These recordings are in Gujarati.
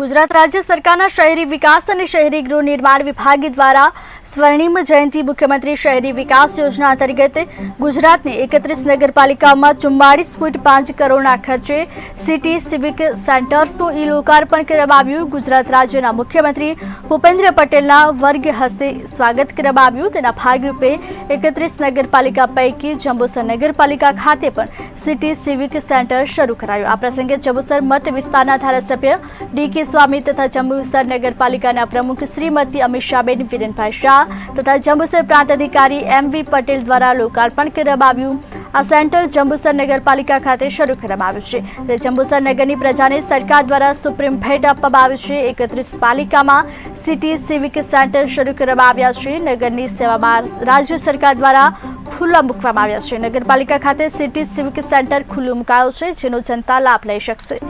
ગુજરાત રાજ્ય સરકારના શહેરી વિકાસ અને શહેરી ગૃહ નિર્માણ વિભાગ દ્વારા સ્વર્ણિમ જયંતિ મુખ્યમંત્રી શહેરી વિકાસ યોજના અંતર્ગત ગુજરાતની એકત્રીસ નગરપાલિકાઓમાં ચુમ્માળીસ ફૂટ પાંચ કરોડના ખર્ચે સિટી સિવિક સેન્ટર્સનું ઈ લોકાર્પણ કરવામાં આવ્યું. ગુજરાત રાજ્યના મુખ્યમંત્રી ભૂપેન્દ્ર પટેલના વર્ગ હસ્તે સ્વાગત કરવામાં આવ્યું. તેના ભાગરૂપે એકત્રીસ નગરપાલિકા પૈકી જંબુસર નગરપાલિકા ખાતે પણ સિટી સિવિક સેન્ટર શરૂ કરાયું. આ પ્રસંગે જંબુસર મત વિસ્તારના ધારાસભ્ય ડી કે સ્વામી તથા જંબુસર નગરપાલિકાના પ્રમુખ શ્રીમતી અમિષાબેન વિરેનભાઈ શાહ તથા જંબુસર પ્રાંત અધિકારી એમ વી પટેલ દ્વારા લોકાર્પણ કરવામાં આવ્યું આ સેન્ટર જંબુસર નગરપાલિકા ખાતે શરૂ કરવામાં આવ્યું છે. જંબુસર નગરની પ્રજાને સરકાર દ્વારા સુપ્રીમ ભેટ આપવામાં આવી છે. એકત્રીસ પાલિકામાં સિટી સિવિક સેન્ટર શરૂ કરવામાં આવ્યા છે. નગરની સેવામાં રાજ્ય સરકાર દ્વારા ખુલ્લા મૂકવામાં આવ્યા છે. નગરપાલિકા ખાતે સિટી સિવિક સેન્ટર ખુલ્લું મુકાયું છે, જેનો જનતા લાભ લઈ શકશે.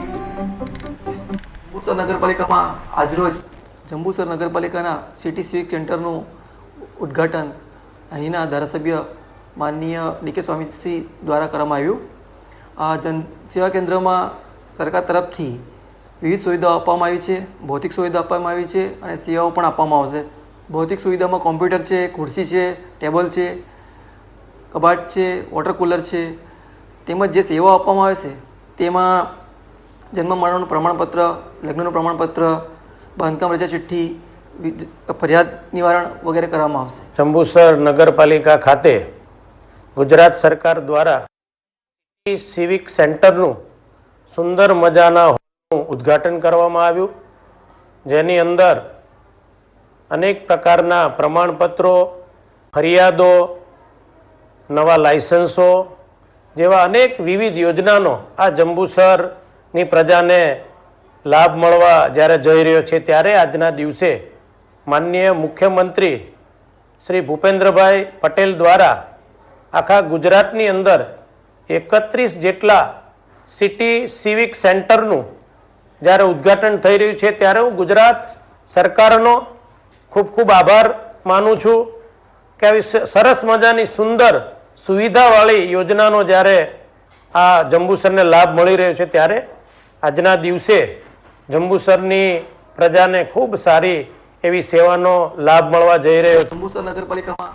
જંબુસર નગરપાલિકામાં આજરોજ જંબુસર નગરપાલિકાના સિટી સિવિક સેન્ટરનું ઉદ્ઘાટન અહીંના ધારાસભ્ય માનનીય ડીકે સ્વામીસિંહ દ્વારા કરવામાં આવ્યું. આ જન સેવા કેન્દ્રમાં સરકાર તરફથી વિવિધ સુવિધાઓ આપવામાં આવી છે, ભૌતિક સુવિધા આપવામાં આવી છે અને સેવાઓ પણ આપવામાં આવશે. ભૌતિક સુવિધામાં કોમ્પ્યુટર છે, ખુરશી છે, ટેબલ છે, કબાટ છે, વોટર કુલર છે, તેમજ જે સેવાઓ આપવામાં આવે છે, તેમાં જન્મ મરણનું પ્રમાણપત્ર, લગ્નનું પ્રમાણપત્ર, બાંધકામ રજા ચિઠ્ઠી ફરિયાદ નિવારણ વગેરે કરવામાં આવશે. જંબુસર નગરપાલિકા ખાતે ગુજરાત સરકાર દ્વારા સિવિક સેન્ટરનું સુંદર મજાના ઉદ્ઘાટન કરવામાં આવ્યું. જેની અંદર અનેક પ્રકારના પ્રમાણપત્રો, ફરિયાદો, નવા લાયસન્સો જેવા અનેક વિવિધ યોજનાનો આ જંબુસરની પ્રજાને લાભ મળવા જ્યારે જઈ રહ્યો છે, ત્યારે આજના દિવસે માનનીય મુખ્યમંત્રી શ્રી ભૂપેન્દ્રભાઈ પટેલ દ્વારા આખા ગુજરાતની અંદર એકત્રીસ જેટલા સિટી સિવિક સેન્ટરનું જ્યારે ઉદ્ઘાટન થઈ રહ્યું છે, ત્યારે હું ગુજરાત સરકારનો ખૂબ ખૂબ આભાર માનું છું કે આવી સરસ મજાની સુંદર સુવિધાવાળી યોજનાનો જ્યારે આ જંબુસરને લાભ મળી રહ્યો છે, ત્યારે આજના દિવસે જંબુસરની પ્રજાને ખૂબ સારી એવી સેવાનો લાભ મળવા જઈ રહ્યો જંબુસર નગરપાલિકામાં